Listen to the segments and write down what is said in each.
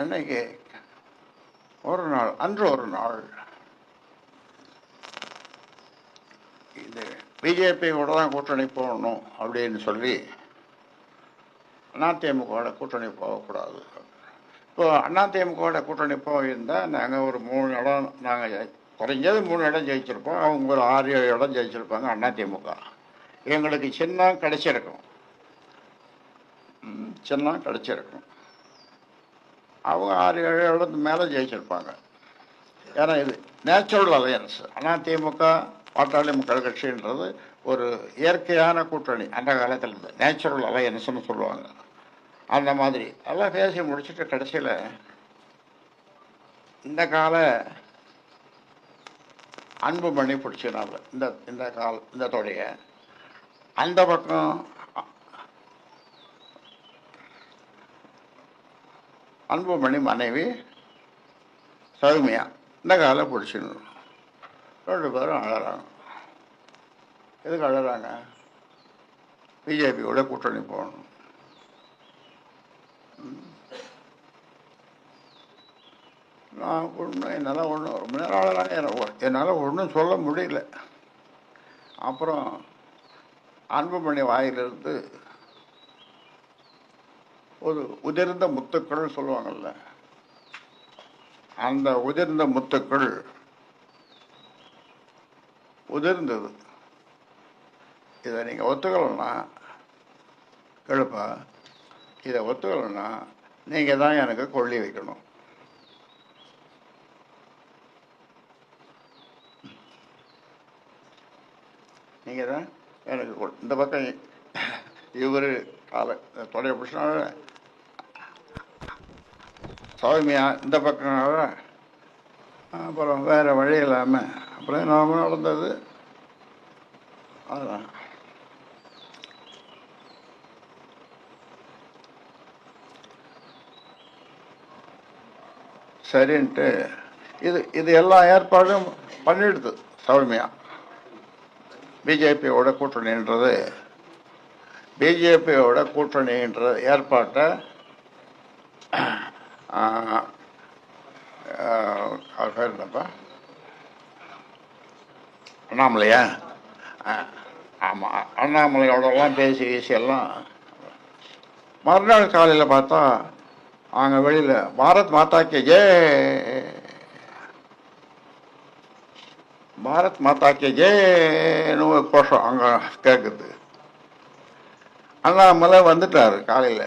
அன்னைக்கு ஒரு நாள் அன்று ஒரு நாள் இது பிஜேபியோட தான் கூட்டணி போகணும் அப்படின்னு சொல்லி அதிமுகவோட கூட்டணி போகக்கூடாது. இப்போ அதிமுகவோட கூட்டணி போயிருந்தால் நாங்கள் ஒரு மூணு இடம் நாங்கள் குறைஞ்சது மூணு இடம் ஜெயிச்சிருப்போம் அவங்க ஒரு ஆறு ஏழு இடம் ஜெயிச்சிருப்பாங்க அதிமுக. எங்களுக்கு சின்னம் கிடைச்சிருக்கும். சின்னம் கிடைச்சிருக்கும். அவங்க ஆறு ஏழு இடத்துக்கு மேலே ஜெயிச்சிருப்பாங்க. ஏன்னா இது நேச்சுரல் அலையன்ஸ் திமுக பாட்டாளி மக்கள் கட்சின்றது ஒரு இயற்கையான கூட்டணி. அந்த காலத்தில் இருந்து நேச்சுரல் அலையன்ஸ்னு சொல்லுவாங்க. அந்த மாதிரி. எல்லாம் பேசி முடிச்சுட்டு கடைசியில் இந்த கால அன்பு மணி பிடிச்சினால இந்த இந்த கால் இந்த தொடைய அந்த பக்கம் அன்புமணி மனைவி சௌமியா. இந்த காலை பிடிச்சிடணும் ரெண்டு பேரும் அழறாங்க. எதுக்கு அழறாங்க? பிஜேபியோட கூட்டணி போகணும். நான் ஒன்றும் என்னால் ஒன்றும் ரொம்ப நேரம் அழறாங்க. என்னால் ஒன்றும் சொல்ல முடியல. அப்புறம் அன்புமணி வாயிலிருந்து ஒரு உதிர்ந்த முத்துக்கள் சொல்லுவாங்கல்ல. அந்த உதிர்ந்த முத்துக்கள் உதிர்ந்தது. இதை நீங்கள் ஒத்துக்கலைன்னா கேளுப்பா இதை ஒத்துக்கலைன்னா நீங்கள் தான் எனக்கு கொள்ளி வைக்கணும். நீங்கள் தான் எனக்கு கொள்- இந்த பக்கம் இவர் காலை தொடைய பிடிச்சினால சௌமியா இந்த பக்கம் அப்புறம் வேறு வழி இல்லாமல் அப்புறம் நாம நடந்தது. அதுதான் சரின்ட்டு இது இது எல்லா ஏற்பாடும் பண்ணிடுது சௌமியா பிஜேபியோட கூட்டணின்றது பிஜேபியோட கூட்டணின்ற ஏற்பாட்டை அவர் பேர் என்னப்பா அண்ணாமலையா ஆமாம் அண்ணாமலையோடலாம் பேசி பேசி எல்லாம் மறுநாள் காலையில் பார்த்தா அங்கே வெளியில் பாரத் மாதாக்கு ஜே பாரத் மாதாக்கு ஜெய்னு ஒரு கோஷம் அங்கே கேட்குது அண்ணாமலை வந்துட்டார் காலையில்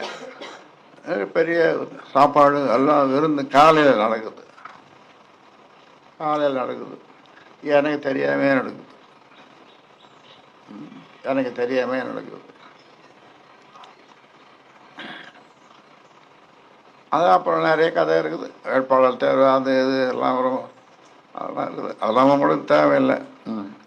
பெரிய சாப்பாடு எல்லாம் விருந்து காலையில் நடக்குது. காலையில் நடக்குது. எனக்கு தெரியாமே நடக்குது. எனக்கு தெரியாமே நடக்குது. அது அப்புறம் நிறைய கதை இருக்குது. வேட்பாளர் தேர்வு அது இது எல்லாம் வரும். அதெல்லாம் இருக்குது. அதெல்லாம் உங்களுக்கு தேவையில்லை. ம்.